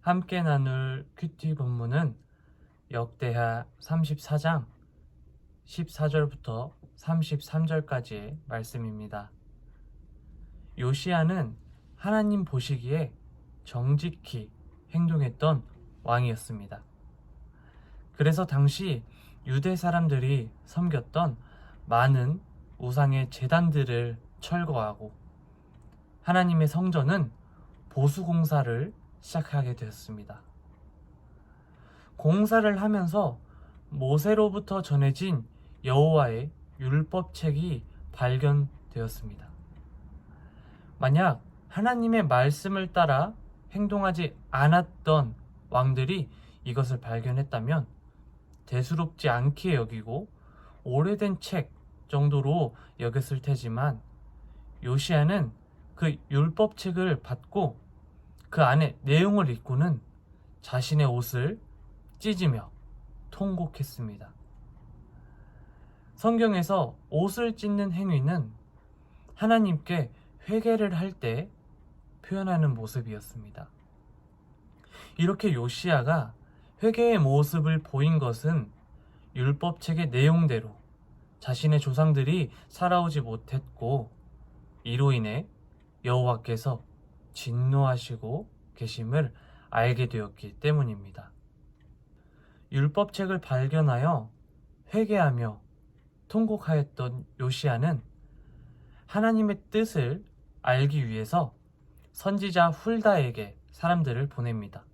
함께 나눌 큐티 본문은 역대하 34장 14절부터 33절까지의 말씀입니다. 요시아는 하나님 보시기에 정직히 행동했던 왕이었습니다. 그래서 당시 유대 사람들이 섬겼던 많은 우상의 재단들을 철거하고 하나님의 성전은 보수 공사를 시작하게 되었습니다. 공사를 하면서 모세로부터 전해진 여호와의 율법책이 발견되었습니다. 만약 하나님의 말씀을 따라 행동하지 않았던 왕들이 이것을 발견했다면 대수롭지 않게 여기고 오래된 책 정도로 여겼을 테지만 요시아는 그 율법책을 받고 그 안에 내용을 읽고는 자신의 옷을 찢으며 통곡했습니다. 성경에서 옷을 찢는 행위는 하나님께 회개를 할 때 표현하는 모습이었습니다. 이렇게 요시아가 회개의 모습을 보인 것은 율법책의 내용대로 자신의 조상들이 살아오지 못했고 이로 인해 여호와께서 진노하시고 계심을 알게 되었기 때문입니다. 율법책을 발견하여 회개하며 통곡하였던 요시아는 하나님의 뜻을 알기 위해서 선지자 훌다에게 사람들을 보냅니다.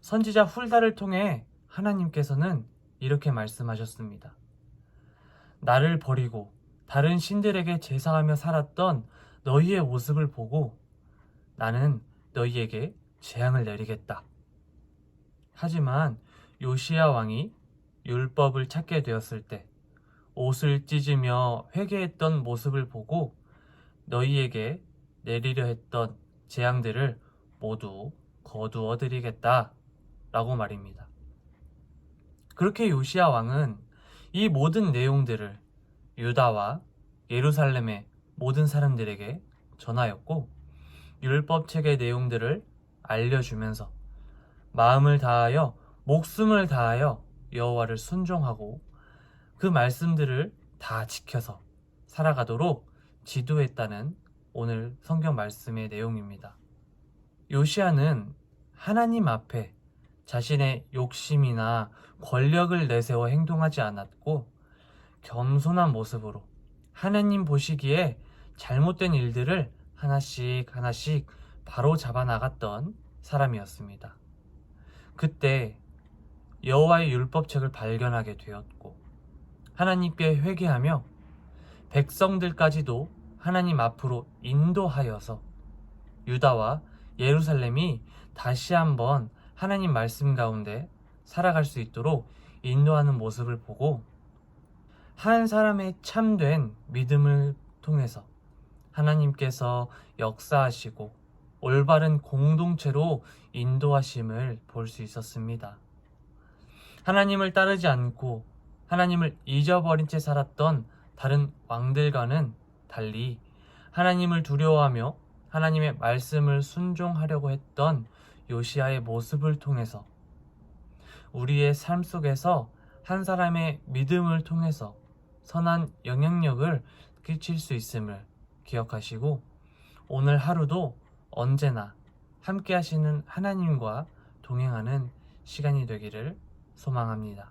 선지자 훌다를 통해 하나님께서는 이렇게 말씀하셨습니다. 나를 버리고 다른 신들에게 제사하며 살았던 너희의 모습을 보고 나는 너희에게 재앙을 내리겠다. 하지만 요시야 왕이 율법을 찾게 되었을 때 옷을 찢으며 회개했던 모습을 보고 너희에게 내리려 했던 재앙들을 모두 거두어 드리겠다. 라고 말입니다. 그렇게 요시야 왕은 이 모든 내용들을 유다와 예루살렘의 모든 사람들에게 전하였고 율법책의 내용들을 알려주면서 마음을 다하여 목숨을 다하여 여호와를 순종하고 그 말씀들을 다 지켜서 살아가도록 지도했다는 오늘 성경 말씀의 내용입니다. 요시아는 하나님 앞에 자신의 욕심이나 권력을 내세워 행동하지 않았고 겸손한 모습으로 하나님 보시기에 잘못된 일들을 하나씩 하나씩 바로 잡아 나갔던 사람이었습니다. 그때 여호와의 율법책을 발견하게 되었고 하나님께 회개하며 백성들까지도 하나님 앞으로 인도하여서 유다와 예루살렘이 다시 한번 하나님 말씀 가운데 살아갈 수 있도록 인도하는 모습을 보고 한 사람의 참된 믿음을 통해서 하나님께서 역사하시고 올바른 공동체로 인도하심을 볼 수 있었습니다. 하나님을 따르지 않고 하나님을 잊어버린 채 살았던 다른 왕들과는 달리 하나님을 두려워하며 하나님의 말씀을 순종하려고 했던 요시아의 모습을 통해서 우리의 삶 속에서 한 사람의 믿음을 통해서 선한 영향력을 끼칠 수 있음을 기억하시고 오늘 하루도 언제나 함께 하시는 하나님과 동행하는 시간이 되기를 소망합니다.